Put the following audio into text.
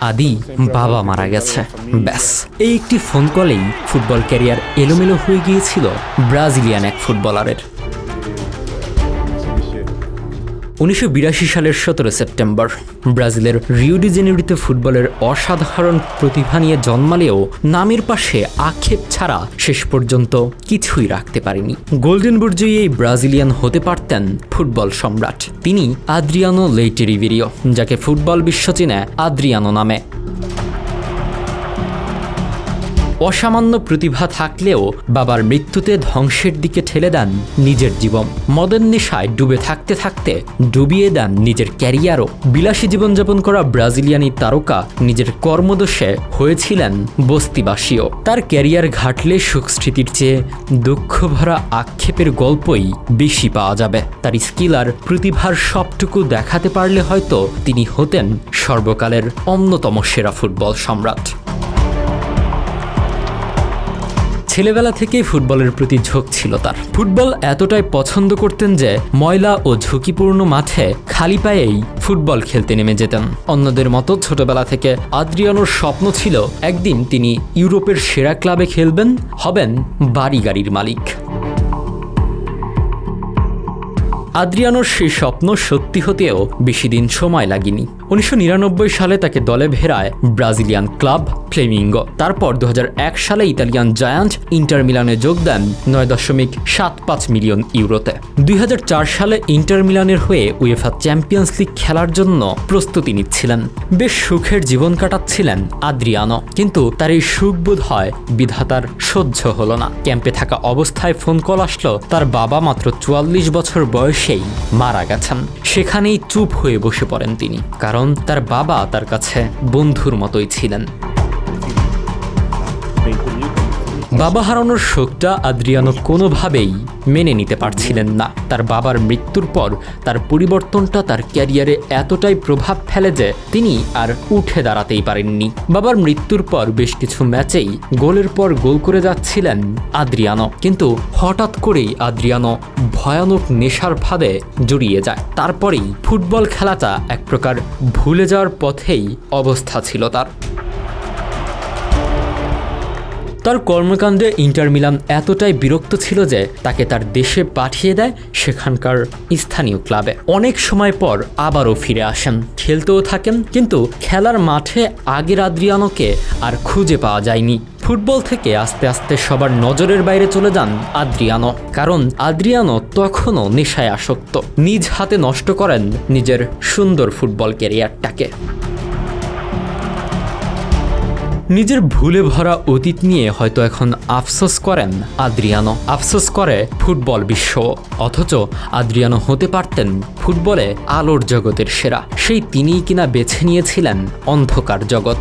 আদি বাবা মারা গেছে। ব্যাস। এই একটি ফোন কলেই ফুটবল ক্যারিয়ার এলোমেলো হয়ে গিয়েছিল ব্রাজিলিয়ান এক ফুটবলারের উনিশশো বিরাশি সালের সতেরো সেপ্টেম্বর। ব্রাজিলের জেনেরিতে ফুটবলের অসাধারণ প্রতিভা নিয়ে জন্মালেও নামের পাশে আক্ষেপ ছাড়া শেষ পর্যন্ত কিছুই রাখতে পারেনি। গোল্ডেন বুর্জয়ী এই ব্রাজিলিয়ান হতে পারতেন ফুটবল সম্রাট। তিনি আদ্রিয়ানো লেইটেরিভিরিও, যাকে ফুটবল বিশ্ব চিনে আদ্রিয়ানো নামে। অসামান্য প্রতিভা থাকলেও বাবার মৃত্যুতে ধ্বংসের দিকে ঠেলে দেন নিজের জীবন। মদের নেশায় ডুবে থাকতে থাকতে ডুবিয়ে দেন নিজের ক্যারিয়ারও। বিলাসী জীবনযাপন করা ব্রাজিলিয়ানি তারকা নিজের কর্মদোষে হয়েছিলেন বস্তিবাসীও। তার ক্যারিয়ার ঘাটলে সুখস্মৃতির চেয়ে দুঃখ ভরা আক্ষেপের গল্পই বেশি পাওয়া যাবে। তার স্কিল আর প্রতিভার সবটুকু দেখাতে পারলে হয়তো তিনি হতেন সর্বকালের অন্যতম সেরা ফুটবল সম্রাট। ছেলেবেলা থেকেই ফুটবলের প্রতি ঝোঁক ছিল তার। ফুটবল এতটাই পছন্দ করতেন যে, ময়লা ও ঝুঁকিপূর্ণ মাঠে খালি পায়েই ফুটবল খেলতে নেমে যেতেন। অন্যদের মতো ছোটবেলা থেকে আদ্রিয়ানোর স্বপ্ন ছিল, একদিন তিনি ইউরোপের সেরা ক্লাবে খেলবেন, হবেন বাড়ি গাড়ির মালিক। আদ্রিয়ানোর সেই স্বপ্ন সত্যি হতেও বেশি দিন সময় লাগেনি। উনিশশো নিরানব্বই সালে তাকে দলে ভেড়ায় ব্রাজিলিয়ান ক্লাব ফ্লেমিঙ্গো, তারপর দু হাজার এক সালে ইতালিয়ান জায়ান্ট ইন্টার মিলানে যোগ দেন নয় দশমিক সাত পাঁচ মিলিয়ন ইউরোতে। দুই হাজার চার সালে ইন্টার মিলানের হয়ে উয়েফা চ্যাম্পিয়ন্স লিগ খেলার জন্য প্রস্তুতি নিচ্ছিলেন। বেশ সুখের জীবন কাটাচ্ছিলেন আদ্রিয়ানো, কিন্তু তার এই সুখ বোধ হয় বিধাতার সহ্য হলো না। ক্যাম্পে থাকা অবস্থায় ফোন কল আসলো তার বাবা মাত্র চুয়াল্লিশ বছর বয়সেই মারা গেছেন। সেখানেই চুপ হয়ে বসে পড়েন তিনি, কারণ তার বাবা তার কাছে বন্ধুর মতোই ছিলেন। বাবা হারানোর শোকটা আদ্রিয়ানো কোনোভাবেই মেনে নিতে পারছিলেন না। তার বাবার মৃত্যুর পর তার পরিবর্তনটা তার ক্যারিয়ারে এতটাই প্রভাব ফেলে যে তিনি আর উঠে দাঁড়াতেই পারেননি। বাবার মৃত্যুর পর বেশ কিছু ম্যাচেই গোলের পর গোল করে যাচ্ছিলেন আদ্রিয়ানো। কিন্তু হঠাৎ করেই আদ্রিয়ানো ভয়ানক নেশার ফাঁদে জড়িয়ে যায়। তারপরেই ফুটবল খেলাটা এক প্রকার ভুলে যাওয়ার পথেই অবস্থা ছিল তার। তার কর্মকাণ্ডে ইন্টার মিলান এতটাই বিরক্ত ছিল যে তাকে তার দেশে পাঠিয়ে দেয় সেখানকার স্থানীয় ক্লাবে। অনেক সময় পর আবারও ফিরে আসেন। খেলতেও থাকেন, কিন্তু খেলার মাঠে আগের আদ্রিয়ানোকে আর খুঁজে পাওয়া যায়নি। ফুটবল থেকে আস্তে আস্তে সবার নজরের বাইরে চলে যান আদ্রিয়ানো, কারণ আদ্রিয়ানো তখনও নেশায় আসক্ত। নিজ হাতে নষ্ট করেন নিজের সুন্দর ফুটবল ক্যারিয়ারটাকে। নিজের ভুলে ভরা অতীত নিয়ে হয়তো এখন আফসোস করেন আদ্রিয়ানো। আফসোস করে ফুটবল বিশ্ব। অথচ আদ্রিয়ানো হতে পারতেন ফুটবলে আলোর জগতের সেরা। সেই তিনিই কিনা বেছে নিয়েছিলেন অন্ধকার জগৎ।